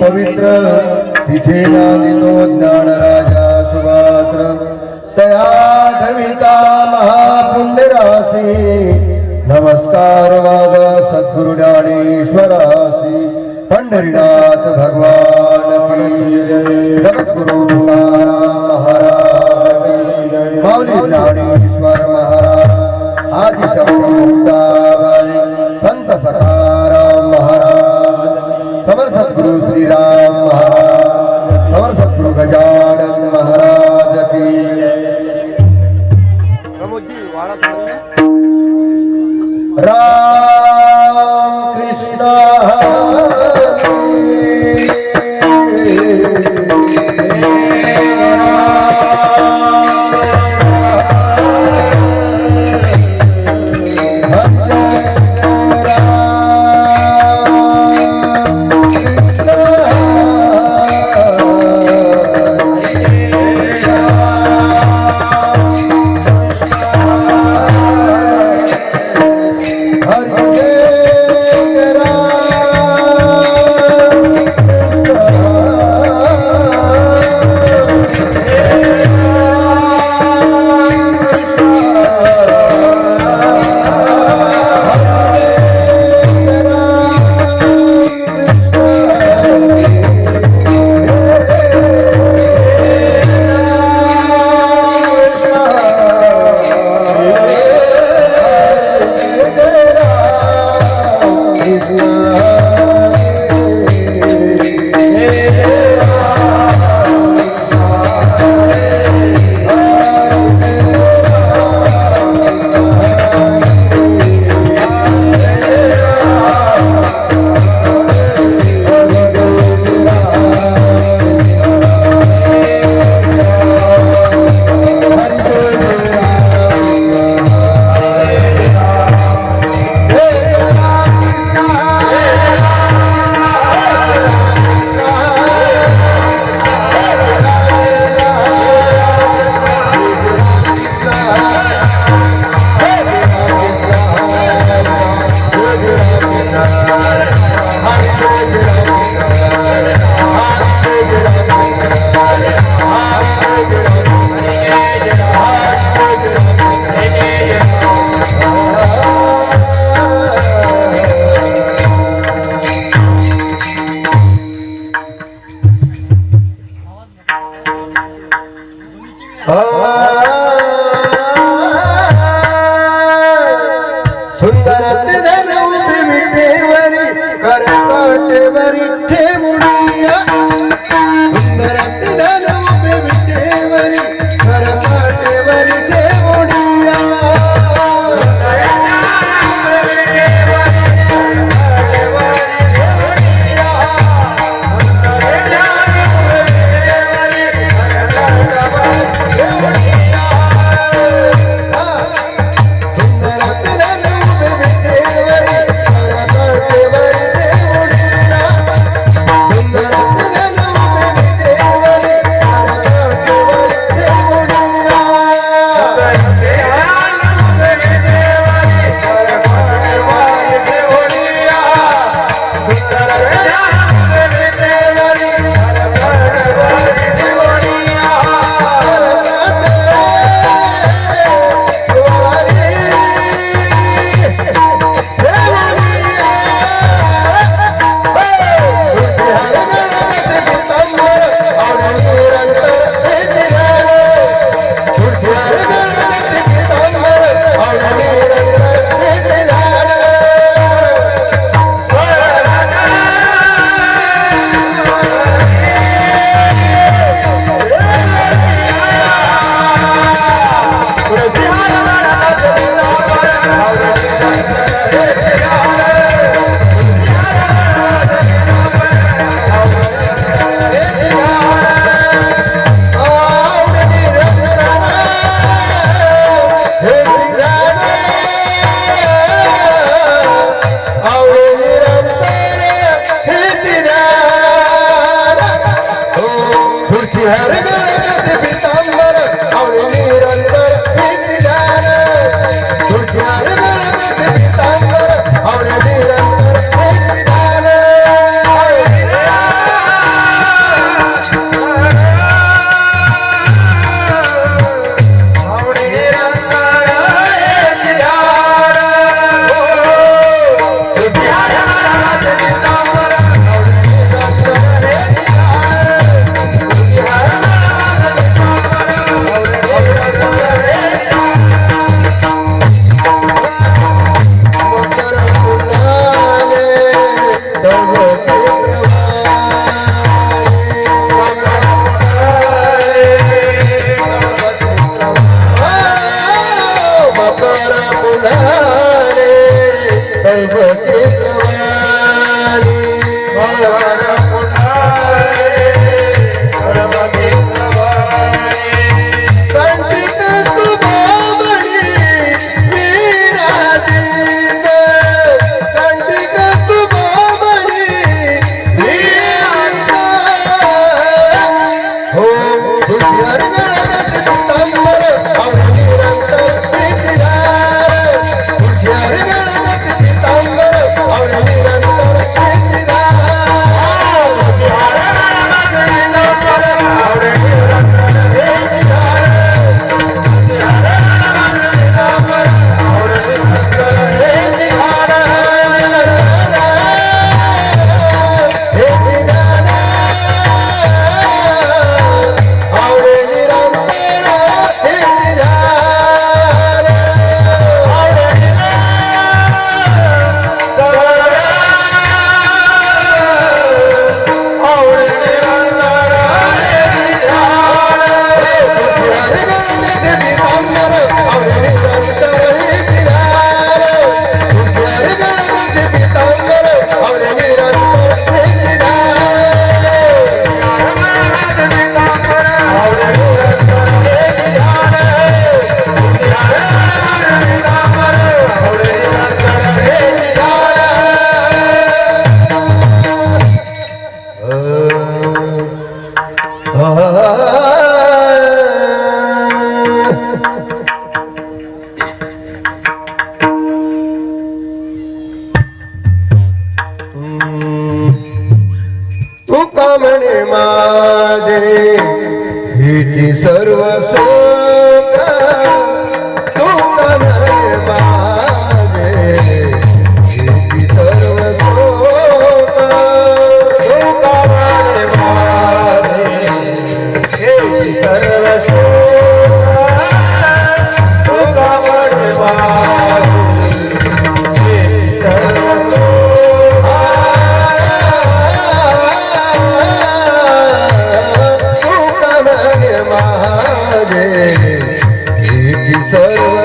पवित्र तिथे नादितो ज्ञानराजा सुभात्र तया ठविता महापुण्यराशी नमस्कार वाग सद्गुरु ज्ञानेश्वरासी पंढरीनाथ भगवान जय। जगद्गुरु तुला વાળા રામ Ah! रे રે સર્વ